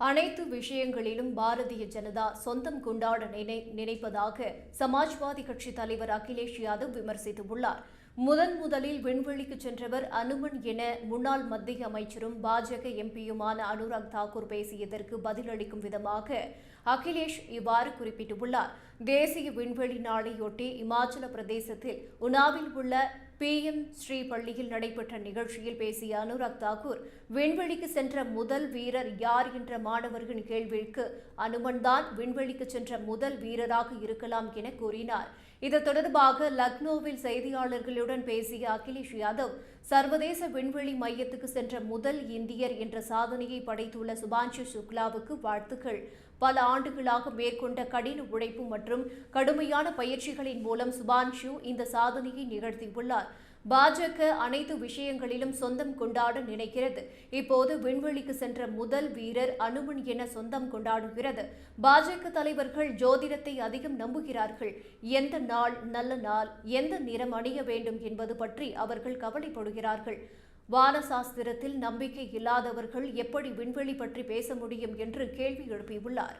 அனைத்து விஷயங்களிலும் பாரதிய ஜனதா சொந்தம் கொண்டாட நினை நினைப்பதாக சமாஜ்வாதி கட்சி தலைவர் அகிலேஷ் யாதவ் விமர்சித்துள்ளார். முதன் முதலில் விண்வெளிக்கு சென்றவர் அனுமன் என முன்னாள் மத்திய அமைச்சரும் பாஜக எம்பியுமான அனுராக் தாக்கூர் பேசியதற்கு பதிலளிக்கும் விதமாக அகிலேஷ் இவ்வாறு குறிப்பிட்டுள்ளார். தேசிய விண்வெளி நாளையொட்டி இமாச்சல பிரதேசத்தில் உனாவில் உள்ள பிஎம் ஸ்ரீ பள்ளியில் நடைபெற்ற நிகழ்ச்சியில் பேசிய அனுராக் தாக்கூர் விண்வெளிக்கு சென்ற முதல் வீரர் யார் என்ற மாணவர்களின் கேள்விக்கு அனுமன்தான் விண்வெளிக்கு சென்ற முதல் வீரராக இருக்கலாம் என கூறினார். இது தொடர்பாக லக்னோவில் செய்தியாளர்களுடன் பேசிய அகிலேஷ் யாதவ் சர்வதேச விண்வெளி மையத்துக்கு சென்ற முதல் இந்தியர் என்ற சாதனையை படைத்துள்ள சுபான்ஷு சுக்லாவுக்கு வாழ்த்துக்கள். பல ஆண்டுகளாக மேற்கொண்ட கடின உழைப்பு மற்றும் கடுமையான பயிற்சிகளின் மூலம் சுபான்ஷு இந்த சாதனையை நிகழ்த்தியுள்ளார். பாஜக அனைத்து விஷயங்களிலும் சொந்தம் கொண்டாட நினைக்கிறது. இப்போது விண்வெளிக்கு சென்ற முதல் வீரர் அனுமன் என சொந்தம் கொண்டாடுகிறது. பாஜக தலைவர்கள் ஜோதிடத்தை அதிகம் நம்புகிறார்கள். எந்த நாள் நல்ல நாள் எந்த நிறம் அணிய வேண்டும் என்பது பற்றி அவர்கள் கவலைப்படுகிறார்கள். வானசாஸ்திரத்தில் நம்பிக்கை இல்லாதவர்கள் எப்படி விண்வெளி பற்றி பேச முடியும் என்று கேள்வி எழுப்பியுள்ளார்.